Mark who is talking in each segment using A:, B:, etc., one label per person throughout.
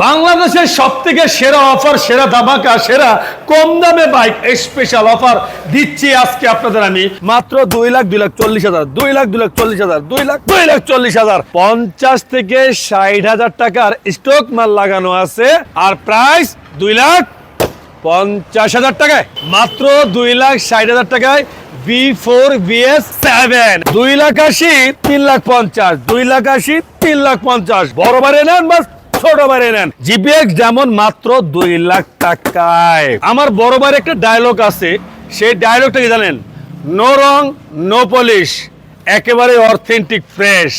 A: বাংলাদেশের সব থেকে সেরা অফার সেরা ধামাকা সেরা কম দামে বাইক স্পেশাল অফার দিচ্ছি আজকে আপনাদের আমি মাত্র দুই লাখ দুই লাখ চল্লিশ হাজার দুই লাখ দুই লাখ চল্লিশ হাজার দুই লাখ দুই লাখ চল্লিশ হাজার পঞ্চাশ থেকে ষাট হাজার টাকার স্টক মাল লাগানো আছে আর প্রাইস দুই লাখ পঞ্চাশ হাজার টাকায় মাত্র দুই লাখ ষাট হাজার টাকায় বি ফোর বিএস সেভেন দুই লাখ আশি তিন লাখ পঞ্চাশ দুই লাখ আশি তিন লাখ পঞ্চাশ বড় বারে নেন বাস ছোট বারে নেন। জিপিএক্স যেমন মাত্র দুই লাখ টাকায়। আমার বড় ভাইয়ের একটা ডায়লগ আছে, সেই ডায়লগটা কি জানেন? নো রং, নো পলিশ একেবারে অথেন্টিক ফ্রেশ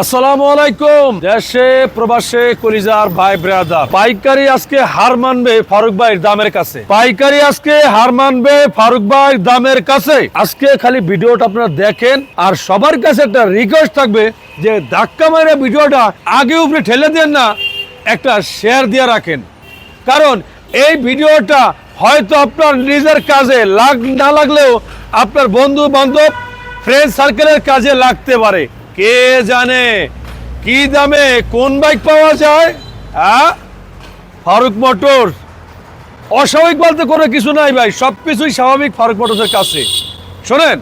A: আসসালামু আলাইকুম। দেশে, প্রবাসে কলিজার ভাই ব্রাদার পাইকারি আজকে হার মানবে ফারুক ভাইয়ের দামের কাছে। পাইকারি আজকে হার মানবে ফারুক ভাইয়ের দামের কাছে। আজকে খালি ভিডিওটা আপনারা দেখেন, আর সবার কাছে একটা রিকোয়েস্ট থাকবে যে ধাক্কা মারে ভিডিওটা আগে উপরে ঠেলে দেন না, একটা শেয়ার দিয়ে রাখেন। কারণ এই ভিডিওটা হয়তো আপনার নিজের কাজে লাগ, না লাগলেও আপনার বন্ধু বান্ধব ফ্রেন্ড সার্কেলের কাজে লাগতে পারে। কে জানে? কি দামে কোন বাইক পাওয়া যায়? হ্যাঁ? ফারুক মোটর অস্বাভাবিক বলতে কোনো কিছু নাই ভাই সব কিছুই স্বাভাবিক ফারুক মোটরসের কাছে। শোনেন,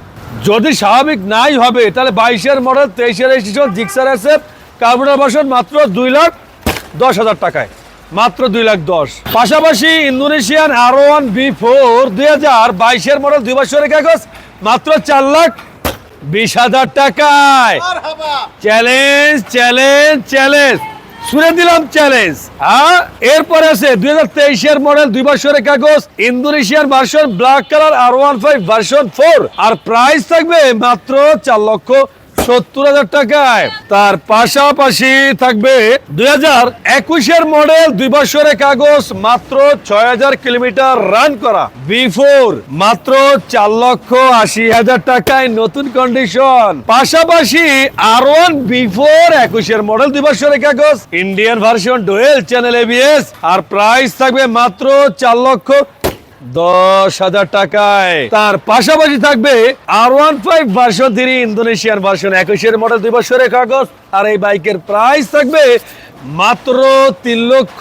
A: যদি স্বাভাবিক নাই হবে, তাহলে বাইশের মডেল, তেইশের স্টেশন জিক্সার এসএফ, কার্বোনার বাসন মাত্র দুই লাখ দশ হাজার টাকায়। মাত্র দুই লাখ দশ। পাশাপাশি ইন্দোনেশিয়ান আর ওয়ান বি ফোর দুই হাজার বাইশের মডেল, দুই বছরের কাগজ, মাত্র চার লাখ বিশ হাজার টাকায়। চ্যালেঞ্জ চ্যালেঞ্জ চ্যালেঞ্জ শুনে দিলাম চ্যালেঞ্জ হ্যাঁ? এরপরে আছে দুই হাজার তেইশের মডেল দুই বছরের কাগজ ইন্দোনেশিয়ার version black colour R one five version four আর প্রাইস থাকবে মাত্র চার লক্ষ সত্তর হাজার টাকায়। তার পাশাপাশি থাকবে দুই হাজার একুশের মডেল দুই বছরের কাগজ, মাত্র ছয় হাজার কিলোমিটার রান করা। বিফোর মাত্র চার লক্ষ আশি হাজার টাকায় নতুন কন্ডিশন পাশাপাশি আর ওয়ান বি ফোর একুশের মডেল দুই বছরের কাগজ Indian version dual channel ABS আর প্রাইস থাকবে মাত্র চার লক্ষ দশ হাজার টাকায়। তার পাশাপাশি থাকবে আর one five version three Indonesian version একুশের মডেল দুই বছরের কাগজ, আর এই বাইকের প্রাইস থাকবে মাত্র তিন লক্ষ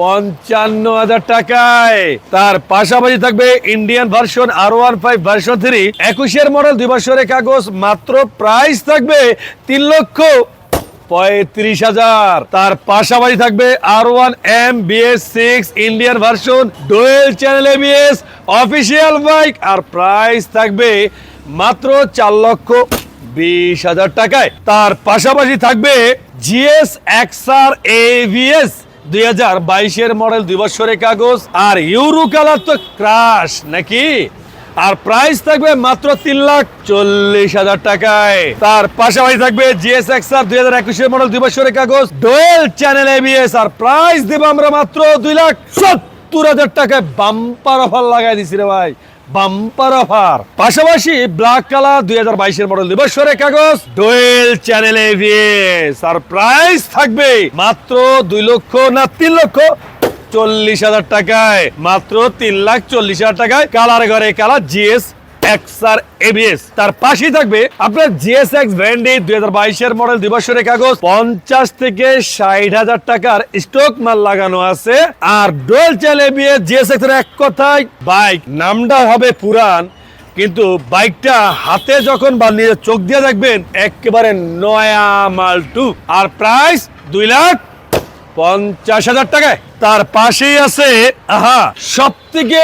A: পঞ্চান্ন হাজার টাকায়। তার পাশাপাশি থাকবে ইন্ডিয়ান ভার্সন আর ওয়ান ফাইভ ভার্সন থ্রি একুশের মডেল দুই বছরের কাগজ, মাত্র প্রাইস থাকবে তিন লক্ষ পঁয়ত্রিশ হাজার। তার পাশাপাশি থাকবে আর one M BS six Indian version dual channel ABS official bike আর প্রাইস থাকবে মাত্র চার লক্ষ বিশ হাজার টাকায়। তার পাশাপাশি থাকবে জিএস এক্সআর এভিএস দুই হাজার বাইশের মডেল দুই বছরের কাগজ, আর ইউরো কালার তো ক্রাশ নাকি? আর প্রাইস থাকবে মাত্র তিন লাখ চল্লিশ হাজার টাকায়। তার পাশাপাশি থাকবে জিএস এক্সআর দুই হাজার একুশের মডেল দুই বছরের কাগজ ডোয়েল চ্যানেল এবিএস আর প্রাইস দেবো আমরা মাত্র দুই লাখ সত্তর হাজার টাকায়। বাম্পার অফার লাগাই দিছি রে ভাই। বাম্পার অফার পাশাপাশি ব্ল্যাক কালার দুই হাজার বাইশের মডেল দুই বছরের কাগজ ডোয়েল চ্যানেল এবিএস আর প্রাইস থাকবে মাত্র দুই লক্ষ না তিন লক্ষ চল্লিশ হাজার টাকায়, মাত্র তিন লাখ চল্লিশ হাজার টাকায় কালার ঘরে কালার জিএস এক্সআর এবিএস। তার পাশেই থাকবে আপনার জিএস এক্স ভ্যান্ডি দুই হাজার বাইশের মডেল দুই কাগজ, পঞ্চাশ থেকে ষাট হাজার টাকার স্টক মাল লাগানো আছে। আর ডোয়েল চাল এবিএস, জিএস এক্স এক কথায়, বাইক নামটা হবে পুরান কিন্তু বাইকটা হাতে যখন বা নিজের চোখ দিয়ে দেখবেন, একেবারে নয়া মাল টু। আর প্রাইস দুই লাখ পঞ্চাশ হাজার টাকায়। তার পাশেই আছে, আহা সব থেকে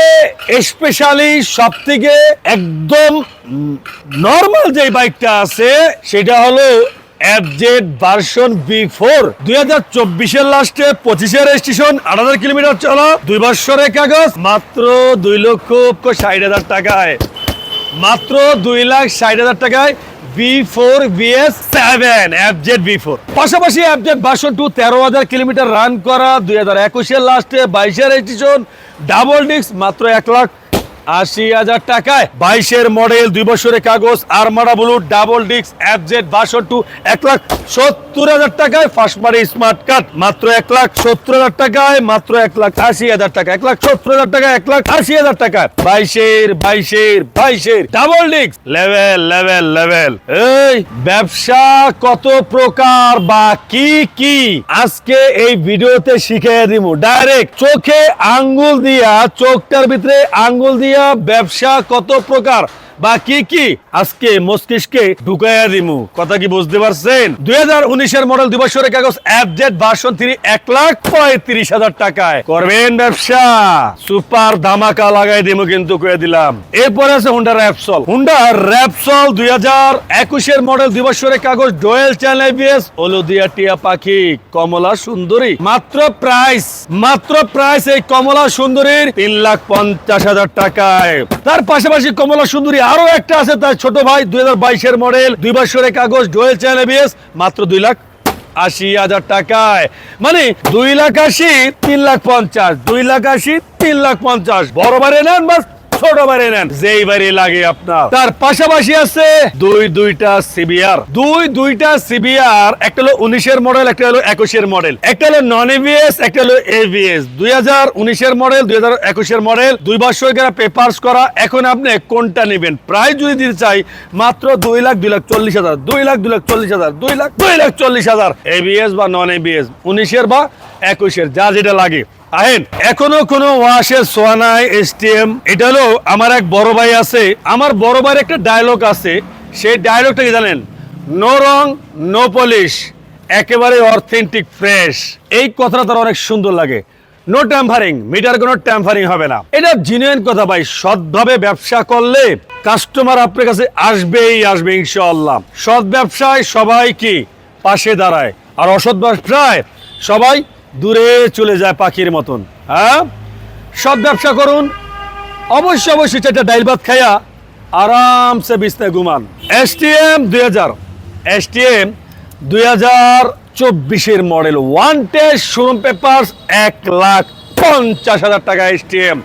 A: স্পেশালি সব থেকে একদম নর্মাল যে বাইকটা আছে, সেটা হলো বি ফোর দুই হাজার চব্বিশের লাস্টে কিলোমিটার চলা, দুই কাগজ, মাত্র দুই লক্ষ ষাট হাজার টাকায়। মাত্র দুই লাখ ষাট হাজার টাকায় V four seven V four পাশাপাশি টু তেরো হাজার কিলোমিটার রান করা, দুই হাজার একুশের লাস্টে বাইশের ডাবল ডিস্ক মাত্র এক লাখ আশি হাজার টাকায় বাইশের মডেল, দুই বছরের কাগজ আরমারা ব্লু, ডাবল ডিক্স অ্যাপজেড বাসন টু এক লাখ সত্তর হাজার টাকায় পার্টি স্মার্ট কার্ড, মাত্র এক লাখ সত্তর হাজার টাকায়, মাত্র এক লাখ আশি হাজার টাকা এক লাখ সত্তর হাজার টাকা এক লাখ আশি হাজার টাকা বাইশের বাইশের বাইশের ডাবল ডিক্স লেভেল লেভেল লেভেল। এই ব্যবসা কত প্রকার বা কি কি? আজকে এই ভিডিওতে শিখে দিব। ডাইরেক্ট চোখে আঙ্গুল দিয়া, চোখটার ভিতরে আঙ্গুল দিয়া ব্যবসা কত প্রকার? বা কি কি আজকে মস্তিষ্কে ঢুকাইয়া দিমু? কথা কি বুঝতে পারছেন? দুই হাজার উনিশের মডেল দুই কাগজ অ্যাপডেট ভার্সন থ্রি এক লাখ পঁয়ত্রিশ হাজার টাকায়। করবেন ব্যবসা। সুপার ধামাকা লাগাই দিমু কিন্তু, কয়ে দিলাম। এরপরে আছে হুন্ডা র্যাপসল হুন্ডা র্যাপসল দুই হাজার একুশের মডেল দুই কাগজ ডোয়েল চ্যানেল এবিএস হলুদিয়া টিয়া পাখি, কমলা সুন্দরী। মাত্র প্রাইস মাত্র প্রাইস এই কমলা সুন্দরীর তিন লাখ পঞ্চাশ হাজার টাকায়। তার পাশাপাশি কমলা সুন্দরী আরও একটা আছে, তার ছোট ভাই, দুই হাজার বাইশের মডেল, দুই বছরের কাগজ, ডোয়েল চ্যানেল এবিএস মাত্র দুই লাখ আশি হাজার টাকায়। মানে দুই লাখ আশি, তিন লাখ পঞ্চাশ, দুই লাখ আশি, তিন লাখ পঞ্চাশ। বড় বারে নেন বাস ছোট বারে নেন। যেই বারে লাগে আপনার। তার পাশাপাশি আছে দুই দুইটা সিবিআর। দুই দুইটা সিবিআর, একটা হলো উনিশের মডেল, একটা হলো একুশের মডেল। একটা হলো নন এভিএস একটা হলো এভিএস দুই হাজার উনিশের মডেল, দুই হাজার একুশের মডেল, দুই বছর পেপার্স করা। এখন আপনি কোনটা নেবেন? প্রায় যদি দিতে চাই, মাত্র দুই লাখ দুই লাখ চল্লিশ হাজার, দুই লাখ দুই লাখ চল্লিশ হাজার, দুই লাখ দুই লাখ চল্লিশ হাজার। এবিএস বা নন এবিএস উনিশের বা একুশের, যা যেটা লাগে। আহেন, এখনও কোনো ওয়াশের সোয়ানাই এসটিএম। এটা হলো আমার এক বড় ভাই আছে, আমার বড় ভাইয়ের একটা ডায়লগ আছে, সেই ডায়লগটা কি জানেন? নো রং, নো পলিশ, একেবারে অথেন্টিক ফ্রেশ এই কথাটা তার অনেক সুন্দর লাগে। নো ট্যাম্পারিং মিটার কোনো ট্যাম্পারিং হবে না। এটা জিনুইন কথা ভাই, সৎভাবে ব্যবসা করলে কাস্টমার আপনার কাছে আসবেই আসবে, ইনশাআল্লাহ। সৎ ব্যবসায় সবাই কি? পাশে দাঁড়ায়। আর অসৎ ব্যবসায় সবাই দূরে চলে যায় পাখির মতন হ্যাঁ? সব ব্যবসা করুন, অবশ্যই অবশ্যই চারটা ডাইল ভাত খাইয়া আরামসে বিছনায় ঘুমান। এসটিএম দুই হাজার এসটিএম দুই হাজার চব্বিশের model one test showroom paper এক লাখ পঞ্চাশ হাজার টাকা এসটিএম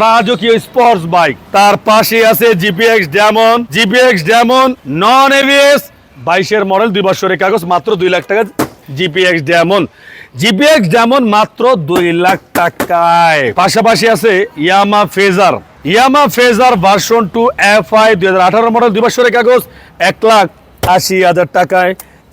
A: রাজকীয় স্পোর্টস বাইক তার পাশে আছে GPX Demon GPX Demon non ABS বাইশের মডেল, দুই বছরের কাগজ, মাত্র দুই লাখ টাকা জিপিএক্স ডেমন জিপিএক্স যেমন মাত্র দুই লাখ টাকায়। পাশাপাশি আছে Yamaha Fazer. Yamaha Fazer version two F I দুই হাজার আঠারো মডেল দুই বছরের কাগজ, এক লাখ আশি হাজার টাকায়,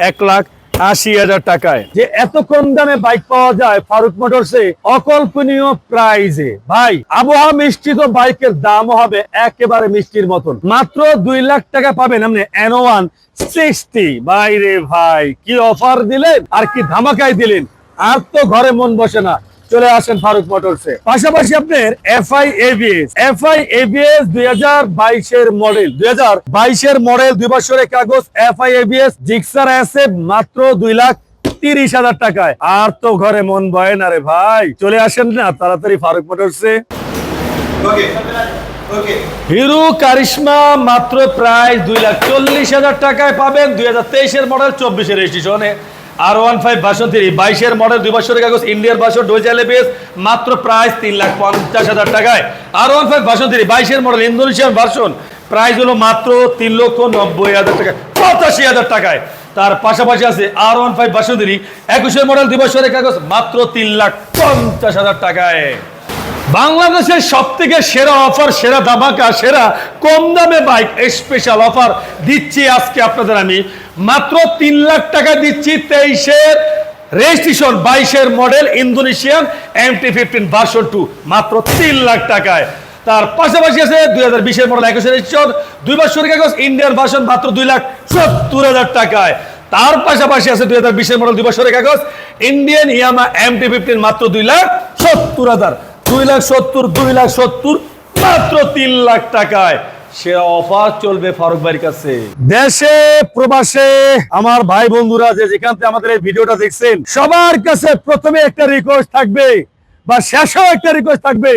A: এক লাখ আশি হাজার টাকায়। যে এত কম দামে বাইক পাওয়া যায় ফারুক মোটরসে অকল্পনীয় প্রাইজে ভাই, আবহাওয়া মিষ্টিত বাইকের দামও হবে একেবারে মিষ্টির মতন। মাত্র দুই লাখ টাকা পাবেন আপনি এন ওয়ান সিক্সটি ভাই রে ভাই, কি অফার দিলেন আর কি ধামাকায় দিলেন? আর তো ঘরে মন বসে না। চলে আসেন ফারুক মোটরসে। পাশাপাশি আপনার এফআই এবিএস। এফআই এবিএস দুই হাজার বাইশের মডেল। দুই হাজার বাইশের মডেল দুই বছরের কাগজ। এফআই এবিএস জিক্সার আছে মাত্র দুই লাখ তিরিশ হাজার টাকায়। আর তো ঘরে মন বয় না রে ভাই। চলে আসেন না তাড়াতাড়ি ফারুক মোটরসে। হিরো কারিশমা মাত্র প্রায় দুই লাখ চল্লিশ হাজার টাকায় পাবেন। দুই হাজার তেইশের মডেল, চব্বিশের রেজিস্ট্রেশনে। আর ওয়ান ফাইভ ভাষণ থ্রি বাইশের মডেল দুই বছরের কাগজ ইন্ডিয়ার ভার্সন ডোজালে বেস মাত্র প্রাইস তিন লাখ পঞ্চাশ হাজার টাকায়। আর ওয়ান ফাইভ ভাষণ থ্রি বাইশের মডেল ইন্দোনেশিয়ান ভার্সন প্রাইস হলো মাত্র তিন লক্ষ নব্বই হাজার টাকা পঁচাশি হাজার টাকায়। তার পাশাপাশি আছে আর ওয়ান ফাইভ থ্রি একুশের মডেল দুই বছরের কাগজ, মাত্র তিন লাখ পঞ্চাশ হাজার টাকায়। বাংলাদেশের সব থেকে সেরা অফার সেরা ধামাকা, সেরা কম দামে বাইক স্পেশাল অফার দিচ্ছি আজকে আপনাদের আমি। মাত্র তিন লাখ টাকা দিচ্ছি তেইশের রেজিস্ট্রেশন বাইশের model Indonesian M T fifteen version two মাত্র তিন লাখ টাকায়। তার পাশাপাশি আছে দুই হাজার বিশের মডেল একুশের রেজিস্ট্রেশন দুই বছরের কাগজ ইন্ডিয়ান ভার্সন মাত্র দুই লাখ সত্তর হাজার টাকায়। তার পাশাপাশি আছে দুই হাজার বিশের মডেল দুই বছরের কাগজ Indian Yamaha M T fifteen মাত্র দুই লাখ সত্তর হাজার। দুই লাখ সত্তর, দুই লাখ সত্তর, মাত্র তিন লাখ টাকায়। সে অফার চলবে ফারুক ভাইয়ের কাছে। দেশে, প্রবাসে, আমার ভাই বন্ধুরা যে যেখান থেকে আমাদের এই ভিডিওটা দেখছেন, সবার কাছে প্রথমে একটা রিকোয়েস্ট থাকবে, বা শেষেও একটা রিকোয়েস্ট থাকবে।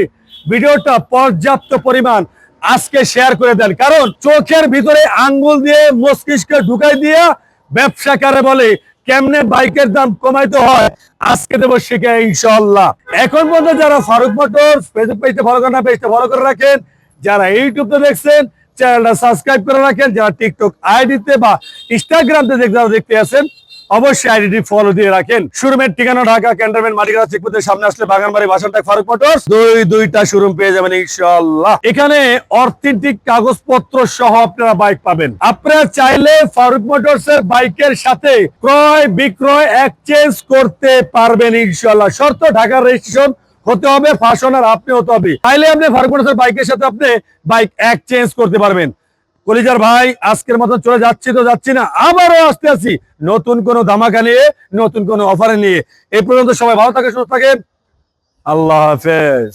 A: ভিডিওটা পর্যাপ্ত পরিমাণ আজকে শেয়ার করে দেন। কারণ চোখের ভিতরে আঙ্গুল দিয়ে মস্তিষ্কে ঢুকাই দিয়ে ব্যবসা কারে বলে কেমনে বাইকের দাম কমাইতে হয়, আজকে দেবো শিখে ইনশাল্লাহ এখন পর্যন্ত যারা ফারুক মোটর ফেসবুক পেজটা ফলো করেন পেজটা ফলো করে রাখেন, যারা ইউটিউবতে দেখছেন চ্যানেলটা সাবস্ক্রাইব করে রাখেন, যারা টিকটক আইডিতে বা ইনস্টাগ্রামতে দেখ- দেখতে আছেন অবশ্যই আইডিটি ফলো দিয়ে রাখেন। শোরুমের ঠিকানা ঢাকা মাটিগাড়া সামনে আসলে বাগানবাড়ি ফারুক মোটরস। দুই, দুইটা শোরুম পেয়ে যাবেন এখানে অথেন্টিক কাগজপত্র সহ আপনারা বাইক পাবেন। আপনারা চাইলে ফারুক মোটরস এর বাইকের সাথে ক্রয় বিক্রয় এক্সচেঞ্জ করতে পারবেন ইনশাআল্লাহ। শর্ত, ঢাকার রেজিস্ট্রেশন হতে হবে আর আপনি হতে হবে চাইলে আপনি ফারুক মোটরস বাইকের সাথে আপনি বাইক এক্সচেঞ্জ করতে পারবেন। কলিজার ভাই, আজকের মতো চলে যাচ্ছি তো যাচ্ছি না, আবারও আসতে আসি নতুন কোনো ধামাকা নিয়ে, নতুন কোনো অফারে নিয়ে। এ পর্যন্ত সবাই ভালো থাকে সুস্থ থাকে আল্লাহ হাফেজ।